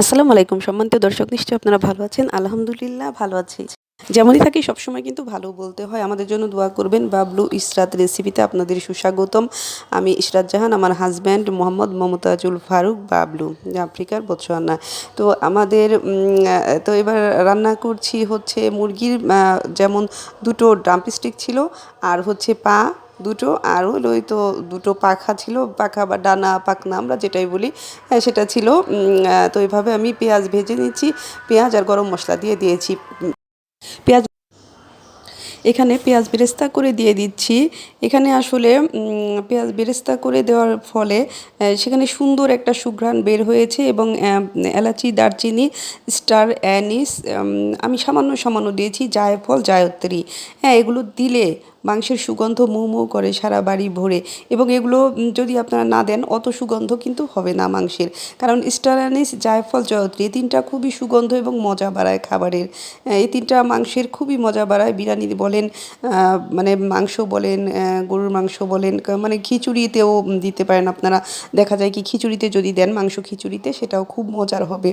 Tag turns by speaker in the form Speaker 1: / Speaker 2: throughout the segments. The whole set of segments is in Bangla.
Speaker 1: আসসালামু আলাইকুম। সম্মানিত দর্শক, নিশ্চয়ই আপনারা ভালো আছেন? আলহামদুলিল্লাহ, ভালো আছি। যেমনই থাকি, সবসময় কিন্তু ভালো বলতে হয়। আমাদের জন্য দোয়া করবেন বাবলু ইসরাত রেসিপিতে আপনাদের সুস্বাগতম। আমি ইসরাত জাহান, আমার হাজব্যান্ড মোহাম্মদ মমতাজুল ফারুক বাবলু, আফ্রিকার বৎসওয়ানা তো আমাদের তো এবার রান্না করছি হচ্ছে মুরগির যেমন দুটো ড্রামস্টিক ছিল, আর হচ্ছে পা দুটো আর হলো ওই তো দুটো পাখা ছিল, পাখা বা ডানা, পাখনা আমরা যেটাই বলি হ্যাঁ সেটা ছিল। তো এভাবে আমি পেঁয়াজ ভেজে নিচ্ছি, পেঁয়াজ আর গরম মশলা দিয়ে দিয়েছি। পেঁয়াজ এখানে পেঁয়াজ বেরেস্তা করে দিয়ে দিচ্ছি। এখানে আসলে পেঁয়াজ বেরেস্তা করে দেওয়ার ফলে সেখানে সুন্দর একটা সুঘ্রাণ বের হয়েছে এবং এলাচি, দারচিনি, স্টার অ্যানিস আমি সামান্য সামান্য দিয়েছি, জায়ফল, জায়ত্রী। হ্যাঁ এগুলো দিলে মাংসের সুগন্ধ মৌ মৌ করে সারা বাড়ি ভরে। এবং এগুলো যদি আপনারা না দেন, অত সুগন্ধ কিন্তু হবে না মাংসের। কারণ স্টার অ্যানিস জায়ফল জয়ত্রী, এই তিনটা খুবই সুগন্ধ এবং মজা বাড়ায় খাবারের। এই তিনটা মাংসের খুবই মজা বাড়ায়। বিরিয়ানি বলেন মানে মাংস বলেন গরুর মাংস বলেন মানে খিচুড়িতেও দিতে পারেন আপনারা। দেখা যায় কি খিচুড়িতে যদি দেন, মাংস খিচুড়িতে, সেটাও খুব মজার হবে।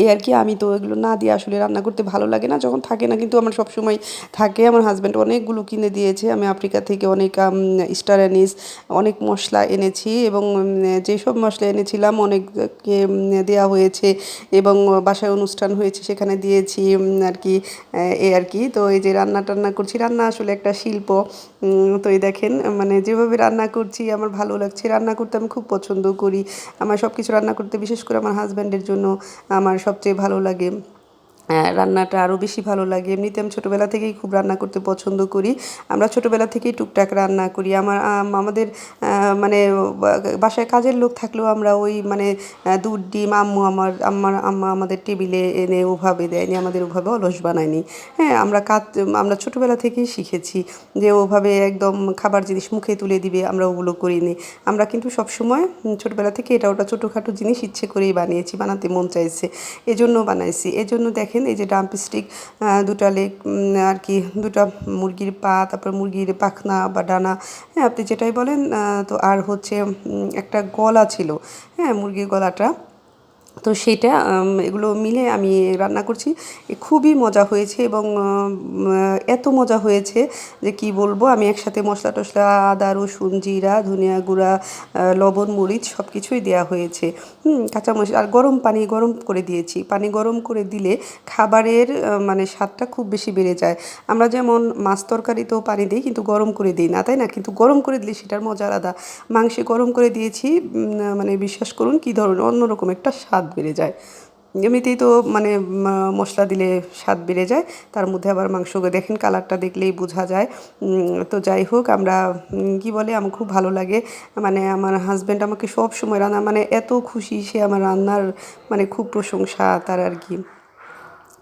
Speaker 1: এই আর কি, আমি তো এগুলো না দিয়ে আসলে রান্না করতে ভালো লাগে না। যখন থাকে না, কিন্তু আমার সবসময় থাকে। আমার হাজব্যান্ড অনেকগুলো কিনে দিয়েছে। আমি আফ্রিকা থেকে অনেক স্টার অ্যানিস অনেক মশলা এনেছি এবং যেসব মশলা এনেছিলাম অনেককে দেওয়া হয়েছে এবং বাসায় অনুষ্ঠান হয়েছে সেখানে দিয়েছি আর কি এই আর কি। তো এই যে রান্না টান্না করছি, রান্না আসলে একটা শিল্প তো এই দেখেন মানে যেভাবে রান্না করছি আমার ভালো লাগছে। রান্না করতে আমি খুব পছন্দ করি। আমার সব কিছু রান্না করতে, বিশেষ করে আমার হাজব্যান্ডের জন্য আমার সবচেয়ে ভালো লাগে। রান্নাটা আরও বেশি ভালো লাগে। এমনিতে আমি ছোটোবেলা থেকেই খুব রান্না করতে পছন্দ করি। আমরা ছোটোবেলা থেকেই টুকটাক রান্না করি। আমার আমাদের মানে বাসায় কাজের লোক থাকলেও আমরা ওই মানে দুধ ডিম আম্মু আমার আমার আম্মা আমাদের টেবিলে এনে ওভাবে দেয়নি, আমাদের ওভাবে অলস বানায়নি। হ্যাঁ আমরা কাজ, আমরা ছোটোবেলা থেকেই শিখেছি যে ওভাবে একদম খাবার জিনিস মুখে তুলে দিবে, আমরা ওগুলো করিনি। আমরা কিন্তু সবসময় ছোটোবেলা থেকে এটা ওটা ছোটোখাটো জিনিস ইচ্ছে করেই বানিয়েছি, বানাতে মন চাইছে। এজন্য বানাইছি। এজন্য দেখেন, এই যে ডাম্পস্টিক দুটা লেগ আর কি, দুটা মুরগির পা, তারপর মুরগির পাখনা বা ডানা হ্যাঁ আপনি যেটাই বলেন তো আর হচ্ছে একটা গলা ছিল হ্যাঁ মুরগির গলাটা। তো সেটা এগুলো মিলে আমি রান্না করছি। খুবই মজা হয়েছে এবং এত মজা হয়েছে যে কি বলব, আমি একসাথে মশলা টশলা আদা, রসুন, জিরা, ধনিয়া গুঁড়া লবণ, মরিচ সব কিছুই দেওয়া হয়েছে। হুম মশলা আর গরম পানি গরম করে দিয়েছি। পানি গরম করে দিলে খাবারের মানে স্বাদটা খুব বেশি বেড়ে যায়। আমরা যেমন মাছ তরকারিতেও পানি দিই, কিন্তু গরম করে দিই না, তাই না? কিন্তু গরম করে দিলে সেটার মজা আলাদা। মাংসে গরম করে দিয়েছি মানে বিশ্বাস করুন, কী ধরনের, অন্যরকম একটা স্বাদ। বেড়ে যায়। এমনিতেই তো মানে মশলা দিলে স্বাদ বেড়ে যায়, তার মধ্যে আবার মাংস দেখেন কালারটা দেখলেই বোঝা যায়। তো যাই হোক, আমরা কি বলে, আমার খুব ভালো লাগে। মানে আমার হাজব্যান্ড আমাকে সব সময় রান্না মানে এত খুশি, সে আমার রান্নার মানে খুব প্রশংসা তার আর কি।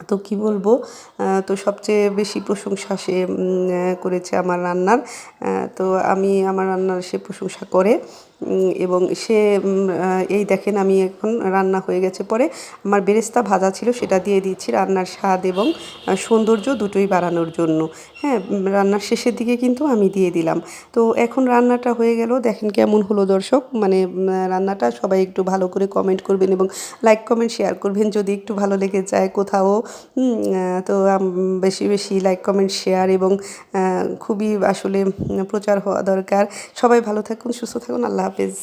Speaker 1: তো কি বলব? তো সবচেয়ে বেশি প্রশংসা সে করেছে আমার রান্নার। তো আমি আমার রান্নার সে প্রশংসা করে এবং সে এই দেখেন আমি এখন রান্না হয়ে গেছে। পরে আমার বেরেস্তা ভাজা ছিল, সেটা দিয়ে দিচ্ছি রান্নার স্বাদ এবং সৌন্দর্য দুটোই বাড়ানোর জন্য। হ্যাঁ রান্নার শেষের দিকে কিন্তু আমি দিয়ে দিলাম। তো এখন রান্নাটা হয়ে গেল। দেখেন কেমন হলো দর্শক। মানে রান্নাটা সবাই একটু ভালো করে কমেন্ট করবেন এবং লাইক কমেন্ট শেয়ার করবেন। যদি একটু ভালো লেগে যায় কোথাও তো বেশি বেশি লাইক কমেন্ট শেয়ার এবং খুবই আসলে প্রচার হওয়া দরকার। সবাই ভালো থাকুন, সুস্থ থাকুন, আল্লাহ হাফেজ।